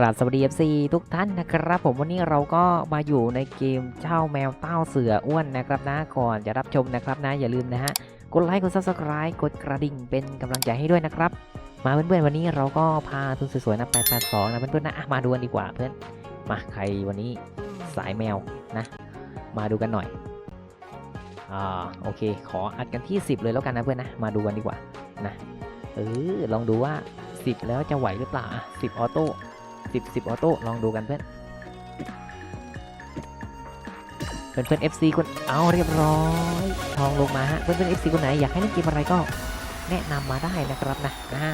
กราบสวัสดี FC ทุกท่านนะครับผมวันนี้เราก็มาอยู่ในเกมเจ้าแมวเต้าเสืออ้วนนะครับนะก่อนจะรับชมนะครับนะอย่าลืมนะฮะกดไลค์กด Subscribe กดกระดิ่งเป็นกำลังใจให้ด้วยนะครับ มาเพื่อนๆวันนี้เราก็พาทุนสวยๆนะ882นะเพื่อนๆนะอะมาดูกันดีกว่าเพื่อนมาใครวันนี้สายแมวนะ มาดูกันหน่อยอ่าโอเค ขออัดกันที่ 10 เลยแล้วกันนะเพื่อนนะมาดูกันดีกว่านะเออลองดูว่า 10 แล้วจะไหวหรือเปล่าอะ10ออโต้ 10 10ออโต้ลองดูกันเพื่อนเพื่อนเพื่อน FC คนเอาเรียบร้อย ทองลงมาฮะเพื่อนเพื่อน FC คนไหนอยากให้เล่นเกมอะไรก็แนะนำมาได้นะครับนะอ่า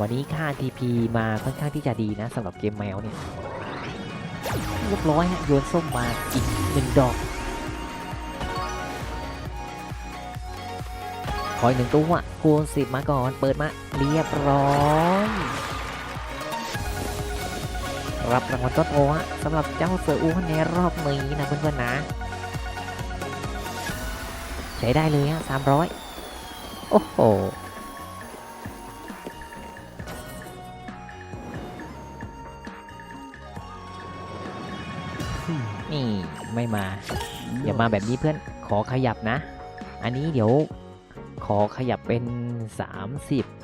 วันนี้ค่า TP มาค่อนข้างที่จะดีนะสำหรับเกมแมวเนี่ยเรียบร้อยฮะโยนส้มมาอีกหนึ่งดอกขออีกหนึ่งตัวคูณสิบมาก่อน เปิดมาเรียบร้อย รับรางวัลต้นโอฮะสำหรับเจ้าเสืออ้วนในรอบนี้นะเพื่อนๆนะใช้ได้เลยฮะสามร้อยโอ้โหนี่ไม่มาอย่ามาแบบนี้เพื่อนขอขยับนะ อันนี้เดี๋ยวขอขยับเป็น30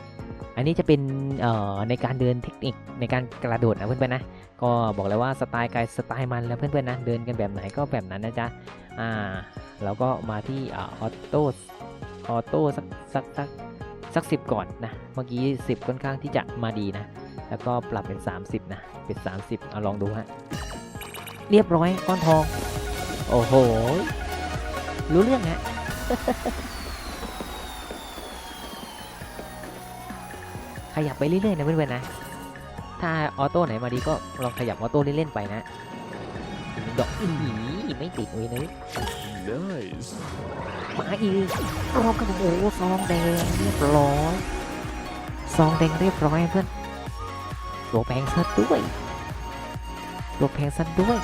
อันนี้จะเป็นเอ่อในการเดินเทคนิคในการกระโดดนะเพื่อนๆนะ ก็บอกเลยว่าสไตล์กายสไตล์มันแล้วเพื่อนๆนะเดินกันแบบไหนก็แบบนั้นนะจ๊ะอ่าแล้วก็มาที่อออโต้ออโต้สักสักสักสักสิก่อนนะ เมื่อกี้ 10 ค่อนข้างที่จะมาดีนะ แล้วก็ปรับเป็น 30 นะ เป็น 30 เอาลองดูฮะ เรียบร้อยก้อนทอง โอ้โห รู้เรื่องฮะ ขยับไปเรื่อยๆนะเพื่อนๆนะ ถ้าออโต้ไหนมาดีก็ลองขยับออโต้เล่นๆไปนะดอกอีไม่ติดเลยนะ Nice. มาอีกรอบกับโอ้โหซองแดงเรียบร้อยซองแดงเรียบร้อยเพื่อนตัวแพงซะด้วยตัวแพงซะด้วย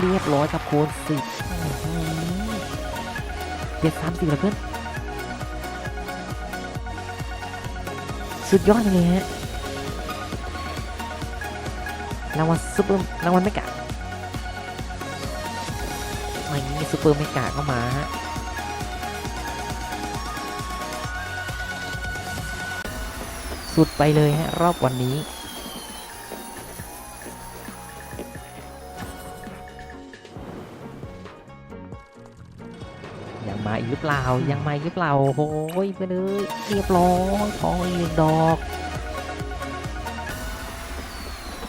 เรียบร้อยกับโคนสิบเจ็ดสามสิบแล้วเพื่อน สุดยอดเลยฮะรางวัลซุปเปอร์รางวัลไม่กะไม่มีซุปเปอร์ไม่กะก็มาฮะสุดไปเลยฮะรอบวันนี้ ยังมาอีกหรือเปล่ายังมาอีกหรือเปล่าโอ้ยไปเลยเรียบร้อยทองอีกหนึ่งดอก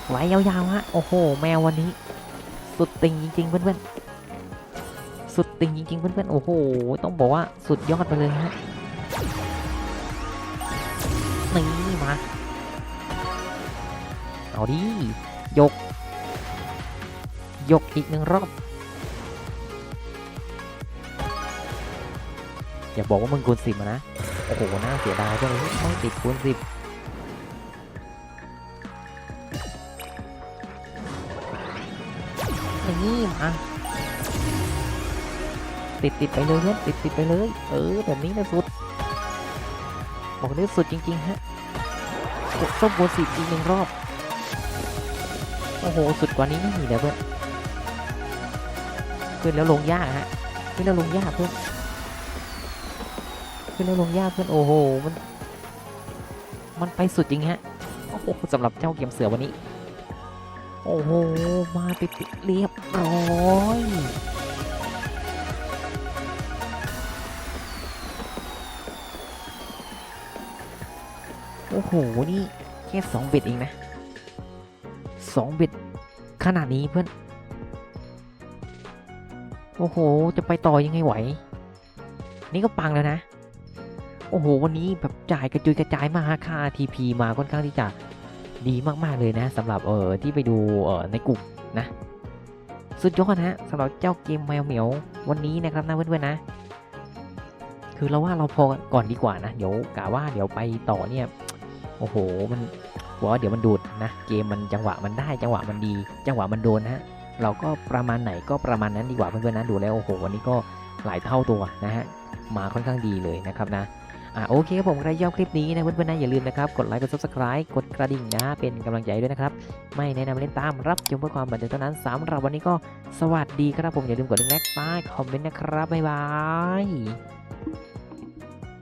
ไว้ยาวๆฮะโอ้โห แมววันนี้ สุดติงจริงๆเพื่อนๆสุดติงจริงๆเพื่อนๆโอ้โห ต้องบอกว่าสุดยอดไปเลยฮะนี่มาเอาดิยก ยกอีกหนึ่งรอบ อย่าบอกว่ามึงคูณสิบนะ โอ้โห น่าเสียดายจังเลยไม่ติดคูณสิบนี่มาติดติดไปเลยเนี่ยติดติดไปเลย เออ แบบนี้นะสุด บอกเลยสุดจริง ๆ ฮะกดส้มคูณสิบอีกหนึ่งรอบ โอ้โห สุดกว่านี้ไม่มีแล้วเพื่อน ขึ้นแล้วลงยากฮะ ขึ้นแล้วลงยากเพื่อน ขึ้นแล้วลงยากเพื่อนโอ้โหมัน มันไปสุดจริงฮะโอ้โหสำหรับเจ้าเกมเสือวันนี้ โอ้โหมาติดเรียบร้อยโอ้โห นี่แค่สองเบ็ดเองนะสองเบ็ดขนาดนี้เพื่อน โอ้โห จะไปต่อยังไงไหว นี่ก็ปังแล้วนะ โอ้โห วันนี้แบบจ่ายกระจุยกระจายมากค่า TP มาค่อนข้างที่จะดีมากๆเลยนะสำหรับเออที่ไปดูเออในกลุ่มนะ สุดยอดนะสำหรับเจ้าเกมแมวเหมียววันนี้นะครับนะเพื่อนๆนะ คือเราว่าเราพอก่อนดีกว่านะ เดี๋ยวกะว่าเดี๋ยวไปต่อเนี่ยโอ้โหมันบอกว่าเดี๋ยวมันดูดนะ เกมมันจังหวะมันได้จังหวะมันดี จังหวะมันโดนนะฮะเราก็ประมาณไหนก็ประมาณนั้นดีกว่าเพื่อนๆนะดูแล้วโอ้โหวันนี้ก็หลายเท่าตัวนะฮะมาค่อนข้างดีเลยนะครับนะ อะโอเคครับผมใครชอบคลิปนี้นะเพื่อนๆนะอย่าลืมนะครับกดไลค์กดซับสไคร b ์กดกระดิ่งนะเป็นกำลังใจด้วยนะครับ ไม่แนะนำเล่นตามรับชมเพื่อความบันเทิงเท่านั้นสำหรับวันนี้ก็สวัสดีครับผมอย่าลืมกดลิงก์แรกใต้คอมเมนต์นะครับบ๊ายบาย